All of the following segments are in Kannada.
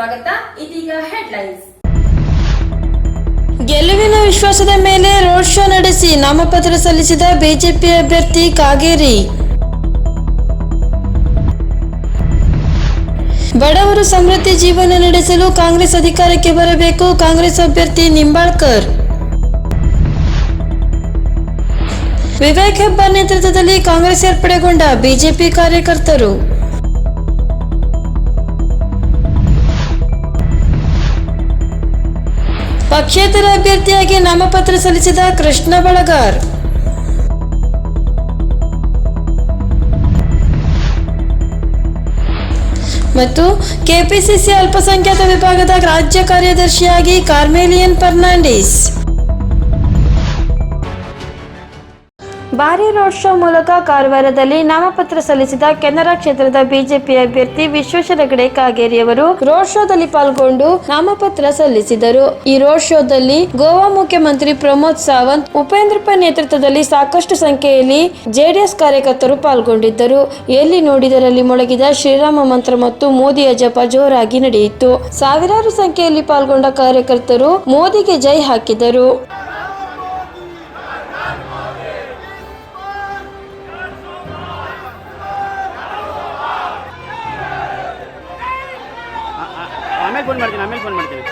ಸ್ವಾಗತ. ಇದೀಗ ಹೆಡ್ಲೈನ್ಸ್ ಗೆಲುವಿನ ವಿಶ್ವಾಸದ ಮೇಲೆ ರೋಡ್ ಶೋ ನಡೆಸಿ ನಾಮಪತ್ರ ಸಲ್ಲಿಸಿದ ಬಿಜೆಪಿ ಅಭ್ಯರ್ಥಿ ಕಾಗೇರಿ. ಬಡವರು ಸಮೃದ್ಧಿ ಜೀವನ ನಡೆಸಲು ಕಾಂಗ್ರೆಸ್ ಅಧಿಕಾರಕ್ಕೆ ಬರಬೇಕು. ಕಾಂಗ್ರೆಸ್ ಅಭ್ಯರ್ಥಿ ನಿಂಬಾಳ್ಕರ್. ವಿವೇಕ್ ಹೆಬ್ಬಾರ್ ನೇತೃತ್ವದಲ್ಲಿ ಕಾಂಗ್ರೆಸ್ ಏರ್ಪಡೆಗೊಂಡ ಬಿಜೆಪಿ ಕಾರ್ಯಕರ್ತರು. ಪಕ್ಷೇತರ ಅಭ್ಯರ್ಥಿಯಾಗಿ ನಾಮಪತ್ರ ಸಲ್ಲಿಸಿದ ಕೃಷ್ಣ ಬಳಗಾರ್. ಮತ್ತು ಕೆಪಿಸಿಸಿ ಅಲ್ಪಸಂಖ್ಯಾತ ವಿಭಾಗದ ರಾಜ್ಯ ಕಾರ್ಯದರ್ಶಿಯಾಗಿ ಕಾರ್ಮೇಲಿಯನ್ ಫರ್ನಾಂಡಿಸ್. ಭಾರಿ ರೋಡ್ ಶೋ ಮೂಲಕ ಕಾರವಾರದಲ್ಲಿ ನಾಮಪತ್ರ ಸಲ್ಲಿಸಿದ ಕೆನರಾ ಕ್ಷೇತ್ರದ ಬಿಜೆಪಿ ಅಭ್ಯರ್ಥಿ ವಿಶ್ವೇಶ್ವರ ಹೆಗಡೆ ಕಾಗೇರಿ ಅವರು ರೋಡ್ ಶೋದಲ್ಲಿ ಪಾಲ್ಗೊಂಡು ನಾಮಪತ್ರ ಸಲ್ಲಿಸಿದರು. ಈ ರೋಡ್ ಶೋದಲ್ಲಿ ಗೋವಾ ಮುಖ್ಯಮಂತ್ರಿ ಪ್ರಮೋದ್ ಸಾವಂತ್, ಉಪೇಂದ್ರಪ್ಪ ನೇತೃತ್ವದಲ್ಲಿ ಸಾಕಷ್ಟು ಸಂಖ್ಯೆಯಲ್ಲಿ ಜೆಡಿಎಸ್ ಕಾರ್ಯಕರ್ತರು ಪಾಲ್ಗೊಂಡಿದ್ದರು. ಎಲ್ಲಿ ನೋಡಿದರಲ್ಲಿ ಮೊಳಗಿದ ಶ್ರೀರಾಮ ಮಂತ್ರ ಮತ್ತು ಮೋದಿಯ ಜಪ ಜೋರಾಗಿ ನಡೆಯಿತು. ಸಾವಿರಾರು ಸಂಖ್ಯೆಯಲ್ಲಿ ಪಾಲ್ಗೊಂಡ ಕಾರ್ಯಕರ್ತರು ಮೋದಿಗೆ ಜೈ ಹಾಕಿದರು. ಆಮೇಲೆ ಫೋನ್ ಮಾಡ್ತೀನಿ ಆಮೇಲೆ ಫೋನ್ ಮಾಡ್ತೀನಿ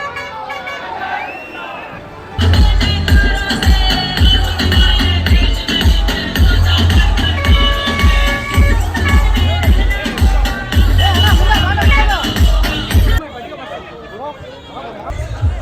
ಬಿಜೆಪಿಗೆ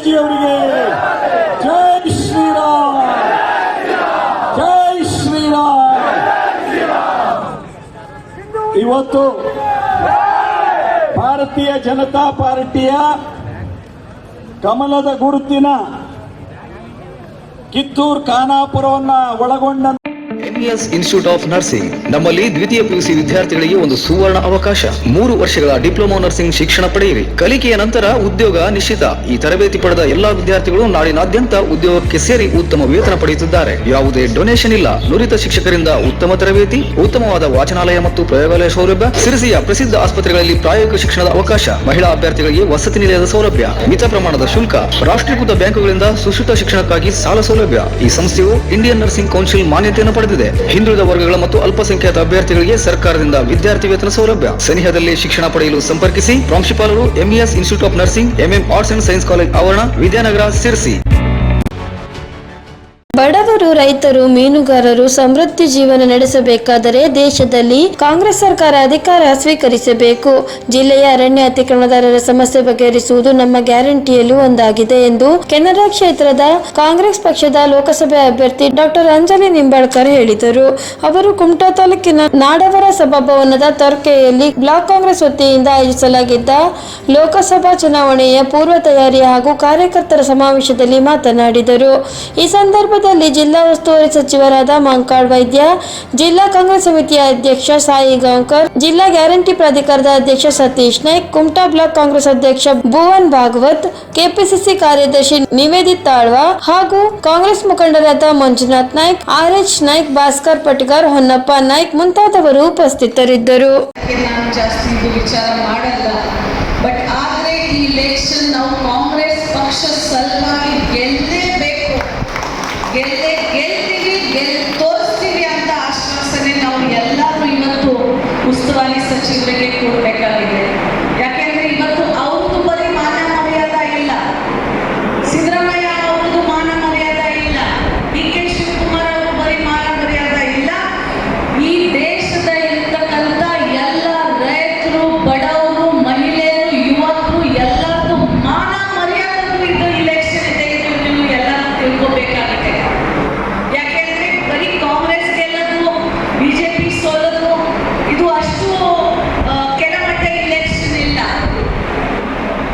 ಮೋದಿಜಿ ಅವರಿಗೆ ಜೈ ಶ್ರೀರಾಮ್. ಜೈ ಶ್ರೀರಾಮ್. ಇವತ್ತು ಭಾರತೀಯ ಜನತಾ ಪಾರ್ಟಿಯ ಕಮಲದ ಗುರುತಿನ ಕಿತ್ತೂರು ಖಾನಾಪುರವನ್ನ ಒಳಗೊಂಡ ಎಂಇಎಸ್ ಇನ್ಸ್ಟಿಟ್ಯೂಟ್ ಆಫ್ ನರ್ಸಿಂಗ್ ನಮ್ಮಲ್ಲಿ ದ್ವಿತೀಯ ಪಿಯುಸಿ ವಿದ್ಯಾರ್ಥಿಗಳಿಗೆ ಒಂದು ಸುವರ್ಣ ಅವಕಾಶ. ಮೂರು ವರ್ಷಗಳ ಡಿಪ್ಲೊಮಾ ನರ್ಸಿಂಗ್ ಶಿಕ್ಷಣ ಪಡೆಯಿರಿ. ಕಲಿಕೆಯ ನಂತರ ಉದ್ಯೋಗ ನಿಶ್ಚಿತ. ಈ ತರಬೇತಿ ಪಡೆದ ಎಲ್ಲಾ ವಿದ್ಯಾರ್ಥಿಗಳು ನಾಡಿನಾದ್ಯಂತ ಉದ್ಯೋಗಕ್ಕೆ ಸೇರಿ ಉತ್ತಮ ವೇತನ ಪಡೆಯುತ್ತಿದ್ದಾರೆ. ಯಾವುದೇ ಡೊನೇಷನ್ ಇಲ್ಲ. ನುರಿತ ಶಿಕ್ಷಕರಿಂದ ಉತ್ತಮ ತರಬೇತಿ, ಉತ್ತಮವಾದ ವಾಚನಾಲಯ ಮತ್ತು ಪ್ರಯೋಗಾಲಯ ಸೌಲಭ್ಯ, ಸಿರಿಸಿಯ ಪ್ರಸಿದ್ಧ ಆಸ್ಪತ್ರೆಗಳಲ್ಲಿ ಪ್ರಾಯೋಗಿಕ ಶಿಕ್ಷಣದ ಅವಕಾಶ, ಮಹಿಳಾ ಅಭ್ಯರ್ಥಿಗಳಿಗೆ ವಸತಿ ನಿಲಯದ ಸೌಲಭ್ಯ, ಮಿತ ಪ್ರಮಾಣದ ಶುಲ್ಕ, ರಾಷ್ಟ್ರೀಕೃತ ಬ್ಯಾಂಕುಗಳಿಂದ ಸುಶ್ರಿತ ಶಿಕ್ಷಣಕ್ಕಾಗಿ ಸಾಲ ಸೌಲಭ್ಯ. ಈ ಸಂಸ್ಥೆಯು ಇಂಡಿಯನ್ ನರ್ಸಿಂಗ್ ಕೌನ್ಸಿಲ್ ಮಾನ್ಯತೆಯನ್ನು ಪಡೆದಿದೆ. ಹಿಂದುಳಿದ ವರ್ಗಗಳ ಮತ್ತು ಅಲ್ಪಸಂಖ್ಯಾತ ಅಭ್ಯರ್ಥಿಗಳಿಗೆ ಸರ್ಕಾರದಿಂದ ವಿದ್ಯಾರ್ಥಿ ವೇತನ ಸೌಲಭ್ಯ. ಸನಿಹದಲ್ಲಿ ಶಿಕ್ಷಣ ಪಡೆಯಲು ಸಂಪರ್ಕಿಸಿ. ಪ್ರಾಂಶುಪಾಲರು MES institute of nursing MM arts and science college ಆವರಣ, ವಿದ್ಯಾನಗರ, ಸಿರ್ಸಿ. ಬಡವರು, ರೈತರು, ಮೀನುಗಾರರು ಸಮೃದ್ಧಿ ಜೀವನ ನಡೆಸಬೇಕಾದರೆ ದೇಶದಲ್ಲಿ ಕಾಂಗ್ರೆಸ್ ಸರ್ಕಾರ ಅಧಿಕಾರ ಸ್ವೀಕರಿಸಬೇಕು. ಜಿಲ್ಲೆಯ ಅರಣ್ಯ ಅತಿಕ್ರಮಣದಾರರ ಸಮಸ್ಯೆ ಬಗೆಹರಿಸುವುದು ನಮ್ಮ ಗ್ಯಾರಂಟಿಯಲ್ಲೂ ಒಂದಾಗಿದೆ ಎಂದು ಕೆನರಾ ಕ್ಷೇತ್ರದ ಕಾಂಗ್ರೆಸ್ ಪಕ್ಷದ ಲೋಕಸಭೆ ಅಭ್ಯರ್ಥಿ ಡಾಕ್ಟರ್ ಅಂಜಲಿ ನಿಂಬಾಳ್ಕರ್ ಹೇಳಿದರು. ಅವರು ಕುಮಟಾ ತಾಲೂಕಿನ ನಾಡವರ ಸಭಾಭವನದ ತರ್ಕೆಯಲ್ಲಿ ಬ್ಲಾಕ್ ಕಾಂಗ್ರೆಸ್ ವತಿಯಿಂದ ಆಯೋಜಿಸಲಾಗಿದ್ದ ಲೋಕಸಭಾ ಚುನಾವಣೆಯ ಪೂರ್ವ ತಯಾರಿ ಹಾಗೂ ಕಾರ್ಯಕರ್ತರ ಸಮಾವೇಶದಲ್ಲಿ ಮಾತನಾಡಿದರು. ಈ ಸಂದರ್ಭದಲ್ಲಿ ಜಿಲ್ಲಾ ಉಸ್ತುವಾರಿ ಸಚಿವರಾದ ಮಂಕಾಳ್ ವೈದ್ಯ, ಜಿಲ್ಲಾ ಕಾಂಗ್ರೆಸ್ ಸಮಿತಿಯ ಅಧ್ಯಕ್ಷ ಸಾಯಿ ಗಾಂವ್ಕರ್ ಜಿಲ್ಲಾ ಗ್ಯಾರಂಟಿ ಪ್ರಾಧಿಕಾರದ ಅಧ್ಯಕ್ಷ ಸತೀಶ್ ನಾಯ್ಕ್, ಕುಮಟಾ ಬ್ಲಾಕ್ ಕಾಂಗ್ರೆಸ್ ಅಧ್ಯಕ್ಷ ಭುವನ್ ಭಾಗವತ್, ಕೆಪಿಸಿಸಿ ಕಾರ್ಯದರ್ಶಿ ನಿವೇದಿತ್ ತಾಳ್ವಾ ಹಾಗೂ ಕಾಂಗ್ರೆಸ್ ಮುಖಂಡರಾದ ಮಂಜುನಾಥ್ ನಾಯ್ಕ್, ಆರ್ ಎಚ್ ನಾಯ್ಕ್, ಭಾಸ್ಕರ್ ಪಟ್ಗಾರ್, ಹೊನ್ನಪ್ಪ ನಾಯ್ಕ್ ಮುಂತಾದವರು ಉಪಸ್ಥಿತರಿದ್ದರು. ಬಟ್ ಆದರೆ ಈ ನಾವು ಕಾಂಗ್ರೆಸ್ ಪಕ್ಷ ಸಲುವಾಗಿ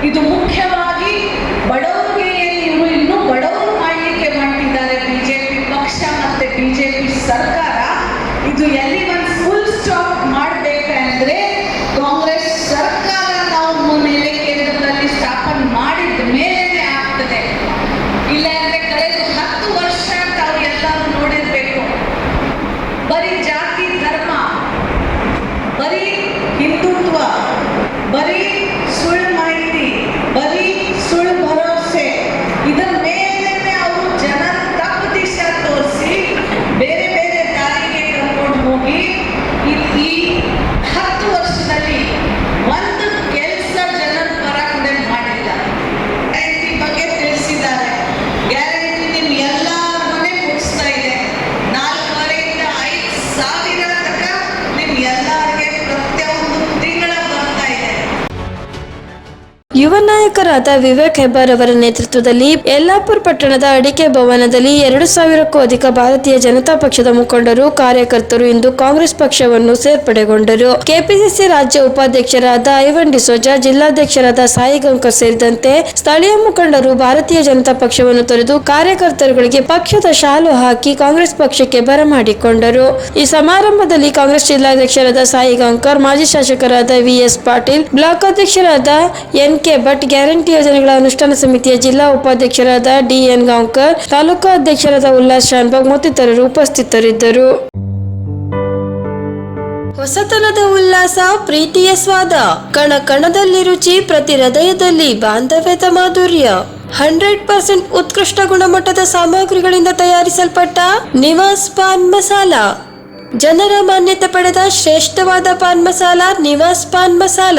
ಇದು ಮುಖ್ಯವಾಗಿ ಯುವ ನಾಯಕರಾದ ವಿವೇಕ್ ಹೆಬ್ಬಾರ್ ಅವರ ನೇತೃತ್ವದಲ್ಲಿ ಯಲ್ಲಾಪುರ ಪಟ್ಟಣದ ಅಡಿಕೆ ಭವನದಲ್ಲಿ ಎರಡು ಸಾವಿರಕ್ಕೂ ಅಧಿಕ ಭಾರತೀಯ ಜನತಾ ಪಕ್ಷದ ಮುಖಂಡರು, ಕಾರ್ಯಕರ್ತರು ಇಂದು ಕಾಂಗ್ರೆಸ್ ಪಕ್ಷವನ್ನು ಸೇರ್ಪಡೆಗೊಂಡರು. ಕೆಪಿಸಿಸಿ ರಾಜ್ಯ ಉಪಾಧ್ಯಕ್ಷರಾದ ಐವನ್ ಡಿಸೋಜಾ, ಜಿಲ್ಲಾಧ್ಯಕ್ಷರಾದ ಸಾಯಿ ಗಂಕರ್ ಸೇರಿದಂತೆ ಸ್ಥಳೀಯ ಮುಖಂಡರು ಭಾರತೀಯ ಜನತಾ ಪಕ್ಷವನ್ನು ತೊರೆದು ಕಾರ್ಯಕರ್ತರುಗಳಿಗೆ ಪಕ್ಷದ ಶಾಲು ಹಾಕಿ ಕಾಂಗ್ರೆಸ್ ಪಕ್ಷಕ್ಕೆ ಬರಮಾಡಿಕೊಂಡರು. ಈ ಸಮಾರಂಭದಲ್ಲಿ ಕಾಂಗ್ರೆಸ್ ಜಿಲ್ಲಾಧ್ಯಕ್ಷರಾದ ಸಾಯಿ ಗಂಕರ್ ಮಾಜಿ ಶಾಸಕರಾದ ವಿಎಸ್ ಪಾಟೀಲ್, ಬ್ಲಾಕ್ ಅಧ್ಯಕ್ಷರಾದ ಎನ್ ಕೆ ಭಟ್ ಗ್ಯಾರಂಟಿ ಯೋಜನೆಗಳ ಅನುಷ್ಠಾನ ಸಮಿತಿಯ ಜಿಲ್ಲಾ ಉಪಾಧ್ಯಕ್ಷರಾದ ಡಿಎನ್ ಗಾಂವ್ಕರ್, ತಾಲೂಕಾ ಅಧ್ಯಕ್ಷರಾದ ಉಲ್ಲಾಸ್ ಶಾನ್ಬಾಗ್ ಮತ್ತಿತರರು ಉಪಸ್ಥಿತರಿದ್ದರು. ಹೊಸತನದ ಉಲ್ಲಾಸ, ಪ್ರೀತಿಯ ಸ್ವಾದ, ಕಣ ಕಣದಲ್ಲಿ ರುಚಿ, ಪ್ರತಿ ಹೃದಯದಲ್ಲಿ ಬಾಂಧವ್ಯದ ಮಾಧುರ್ಯ. ಹಂಡ್ರೆಡ್ ಪರ್ಸೆಂಟ್ ಉತ್ಕೃಷ್ಟ ಗುಣಮಟ್ಟದ ಸಾಮಗ್ರಿಗಳಿಂದ ತಯಾರಿಸಲ್ಪಟ್ಟ ನಿವಾಸ್ ಪಾನ್ ಮಸಾಲ. ಜನರ ಮಾನ್ಯತೆ ಪಡೆದ ಶ್ರೇಷ್ಠವಾದ ಪಾನ್ ಮಸಾಲ, ನಿವಾಸ್ ಪಾನ್ ಮಸಾಲ.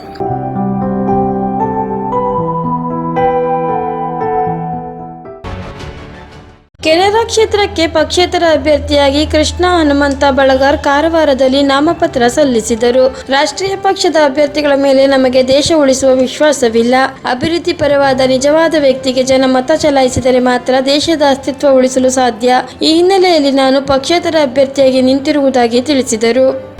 Canara ಕ್ಷೇತ್ರಕ್ಕೆ ಪಕ್ಷೇತರ ಅಭ್ಯರ್ಥಿಯಾಗಿ ಕೃಷ್ಣ ಹನುಮಂತ ಬಳಗಾರ್ ಕಾರವಾರದಲ್ಲಿ ನಾಮಪತ್ರ ಸಲ್ಲಿಸಿದರು. ರಾಷ್ಟ್ರೀಯ ಪಕ್ಷದ ಅಭ್ಯರ್ಥಿಗಳ ಮೇಲೆ ನಮಗೆ ದೇಶ ಉಳಿಸುವ ವಿಶ್ವಾಸವಿಲ್ಲ. ಅಭಿವೃದ್ಧಿ ಪರವಾದ ನಿಜವಾದ ವ್ಯಕ್ತಿಗೆ ಜನ ಮತ ಚಲಾಯಿಸಿದರೆ ಮಾತ್ರ ದೇಶದ ಅಸ್ತಿತ್ವ ಉಳಿಸಲು ಸಾಧ್ಯ. ಈ ಹಿನ್ನೆಲೆಯಲ್ಲಿ ನಾನು ಪಕ್ಷೇತರ ಅಭ್ಯರ್ಥಿಯಾಗಿ ನಿಂತಿರುವುದಾಗಿ ತಿಳಿಸಿದರು.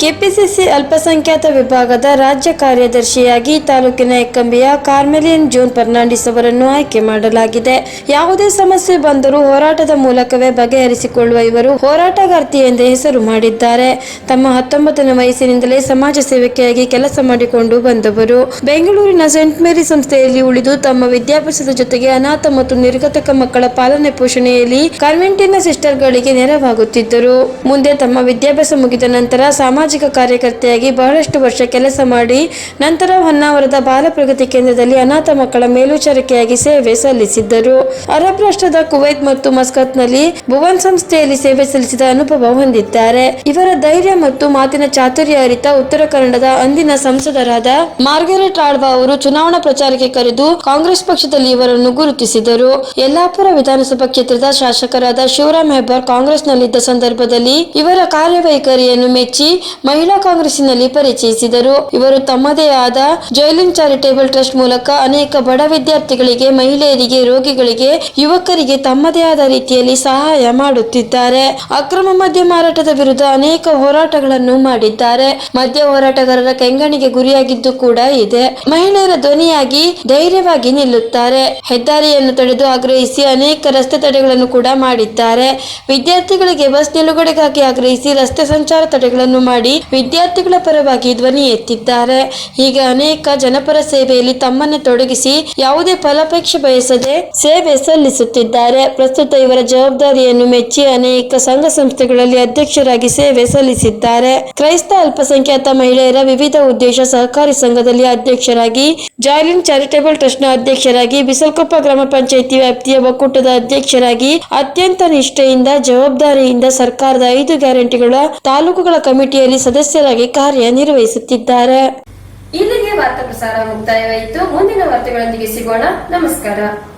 ಕೆಪಿಸಿಸಿ ಅಲ್ಪಸಂಖ್ಯಾತ ವಿಭಾಗದ ರಾಜ್ಯ ಕಾರ್ಯದರ್ಶಿಯಾಗಿ ತಾಲೂಕಿನ ಎಕ್ಕಂಬಿಯ ಕಾರ್ಮೆಲಿಯನ್ ಜೂನ್ ಫರ್ನಾಂಡಿಸ್ ಅವರನ್ನು ಆಯ್ಕೆ ಮಾಡಲಾಗಿದೆ. ಯಾವುದೇ ಸಮಸ್ಯೆ ಬಂದರೂ ಹೋರಾಟದ ಮೂಲಕವೇ ಬಗೆಹರಿಸಿಕೊಳ್ಳುವ ಇವರು ಹೋರಾಟಗಾರ್ತಿ ಎಂದೇ ಹೆಸರು ಮಾಡಿದ್ದಾರೆ. ತಮ್ಮ ಹತ್ತೊಂಬತ್ತನೇ ವಯಸ್ಸಿನಿಂದಲೇ ಸಮಾಜ ಸೇವಕಿಯಾಗಿ ಕೆಲಸ ಮಾಡಿಕೊಂಡು ಬಂದವರು. ಬೆಂಗಳೂರಿನ ಸೆಂಟ್ ಮೇರಿ ಸಂಸ್ಥೆಯಲ್ಲಿ ಉಳಿದು ತಮ್ಮ ವಿದ್ಯಾಭ್ಯಾಸದ ಜೊತೆಗೆ ಅನಾಥ ಮತ್ತು ನಿರ್ಗತಕ ಮಕ್ಕಳ ಪಾಲನೆ ಪೋಷಣೆಯಲ್ಲಿ ಕಾನ್ವೆಂಟಿನ ಸಿಸ್ಟರ್ಗಳಿಗೆ ನೆರವಾಗುತ್ತಿದ್ದರು. ಮುಂದೆ ತಮ್ಮ ವಿದ್ಯಾಭ್ಯಾಸ ಮುಗಿದ ನಂತರ ಸಾಮಾಜಿಕ ಕಾರ್ಯಕರ್ತೆಯಾಗಿ ಬಹಳಷ್ಟು ವರ್ಷ ಕೆಲಸ ಮಾಡಿ, ನಂತರ ಹೊನ್ನಾವರದ ಬಾಲ ಪ್ರಗತಿ ಕೇಂದ್ರದಲ್ಲಿ ಅನಾಥ ಮಕ್ಕಳ ಮೇಲ್ವಿಚಾರಕೆಯಾಗಿ ಸೇವೆ ಸಲ್ಲಿಸಿದ್ದರು. ಅರಬ್ ರಾಷ್ಟ್ರದ ಕುವೈತ್ ಮತ್ತು ಮಸ್ಕತ್ನಲ್ಲಿ ಭುವನ್ ಸಂಸ್ಥೆಯಲ್ಲಿ ಸೇವೆ ಸಲ್ಲಿಸಿದ ಅನುಭವ ಹೊಂದಿದ್ದಾರೆ. ಇವರ ಧೈರ್ಯ ಮತ್ತು ಮಾತಿನ ಚಾತುರ್ಯ ಅರಿತ ಉತ್ತರ ಕನ್ನಡದ ಅಂದಿನ ಸಂಸದರಾದ ಮಾರ್ಗರೆಟ್ ಆಳ್ವಾ ಅವರು ಚುನಾವಣಾ ಪ್ರಚಾರಕ್ಕೆ ಕರೆದು ಕಾಂಗ್ರೆಸ್ ಪಕ್ಷದಲ್ಲಿ ಇವರನ್ನು ಗುರುತಿಸಿದರು. ಯಲ್ಲಾಪುರ ವಿಧಾನಸಭಾ ಕ್ಷೇತ್ರದ ಶಾಸಕರಾದ ಶಿವರಾಮ್ ಹೆಬ್ಬಾರ್ ಕಾಂಗ್ರೆಸ್ನಲ್ಲಿದ್ದ ಸಂದರ್ಭದಲ್ಲಿ ಇವರ ಕಾರ್ಯವೈಖರಿಯನ್ನು ಮೆಚ್ಚಿ ಮಹಿಳಾ ಕಾಂಗ್ರೆಸ್ಸಿನಲ್ಲಿ ಪರಿಚಯಿಸಿದರು. ಇವರು ತಮ್ಮದೇ ಆದ ಜೈಲಿನ್ ಚಾರಿಟೇಬಲ್ ಟ್ರಸ್ಟ್ ಮೂಲಕ ಅನೇಕ ಬಡ ವಿದ್ಯಾರ್ಥಿಗಳಿಗೆ, ಮಹಿಳೆಯರಿಗೆ, ರೋಗಿಗಳಿಗೆ, ಯುವಕರಿಗೆ ತಮ್ಮದೇ ಆದ ರೀತಿಯಲ್ಲಿ ಸಹಾಯ ಮಾಡುತ್ತಿದ್ದಾರೆ. ಅಕ್ರಮ ಮದ್ಯ ಮಾರಾಟದ ವಿರುದ್ಧ ಅನೇಕ ಹೋರಾಟಗಳನ್ನು ಮಾಡಿದ್ದಾರೆ. ಮದ್ಯ ಹೋರಾಟಗಾರರ ಕೆಂಗಣಿಗೆ ಗುರಿಯಾಗಿದ್ದು ಕೂಡ ಇದೆ. ಮಹಿಳೆಯರ ಧ್ವನಿಯಾಗಿ ಧೈರ್ಯವಾಗಿ ನಿಲ್ಲುತ್ತಾರೆ. ಹೆದ್ದಾರಿಯನ್ನು ತಡೆದು ಆಗ್ರಹಿಸಿ ಅನೇಕ ರಸ್ತೆ ತಡೆಗಳನ್ನು ಕೂಡ ಮಾಡಿದ್ದಾರೆ. ವಿದ್ಯಾರ್ಥಿಗಳಿಗೆ ಬಸ್ ನಿಲುಗಡೆಗಾಗಿ ಆಗ್ರಹಿಸಿ ರಸ್ತೆ ಸಂಚಾರ ತಡೆಗಳನ್ನು ಮಾಡಿ ವಿದ್ಯಾರ್ಥಿಗಳ ಪರವಾಗಿ ಧ್ವನಿ ಎತ್ತಿದ್ದಾರೆ. ಹೀಗೆ ಅನೇಕ ಜನಪರ ಸೇವೆಯಲ್ಲಿ ತಮ್ಮನ್ನು ತೊಡಗಿಸಿ ಯಾವುದೇ ಫಲಾಪೇಕ್ಷೆ ಬಯಸದೆ ಸೇವೆ ಸಲ್ಲಿಸುತ್ತಿದ್ದಾರೆ. ಪ್ರಸ್ತುತ ಇವರ ಜವಾಬ್ದಾರಿಯನ್ನು ಮೆಚ್ಚಿ ಅನೇಕ ಸಂಘ ಸಂಸ್ಥೆಗಳಲ್ಲಿ ಅಧ್ಯಕ್ಷರಾಗಿ ಸೇವೆ ಸಲ್ಲಿಸಿದ್ದಾರೆ. ಕ್ರೈಸ್ತ ಅಲ್ಪಸಂಖ್ಯಾತ ಮಹಿಳೆಯರ ವಿವಿಧ ಉದ್ದೇಶ ಸಹಕಾರಿ ಸಂಘದಲ್ಲಿ ಅಧ್ಯಕ್ಷರಾಗಿ ಜಾಯ್ಲಿನ್ ಚಾರಿಟೇಬಲ್ ಟ್ರಸ್ಟ್ನ ಅಧ್ಯಕ್ಷರಾಗಿ ಬಿಸಲ್ಕೊಪ್ಪ ಗ್ರಾಮ ಪಂಚಾಯಿತಿ ವ್ಯಾಪ್ತಿಯ ಒಕ್ಕೂಟದ ಅಧ್ಯಕ್ಷರಾಗಿ ಅತ್ಯಂತ ನಿಷ್ಠೆಯಿಂದ, ಜವಾಬ್ದಾರಿಯಿಂದ ಸರ್ಕಾರದ ಐದು ಗ್ಯಾರಂಟಿಗಳ ತಾಲೂಕುಗಳ ಕಮಿಟಿಯಲ್ಲಿ ಸದಸ್ಯರಾಗಿ ಕಾರ್ಯನಿರ್ವಹಿಸುತ್ತಿದ್ದಾರೆ. ಇಲ್ಲಿಗೆ ವಾರ್ತಾ ಪ್ರಸಾರ ಮುಕ್ತಾಯವಾಯಿತು. ಮುಂದಿನ ವಾರ್ತೆಗಳೊಂದಿಗೆ ಸಿಗೋಣ. ನಮಸ್ಕಾರ.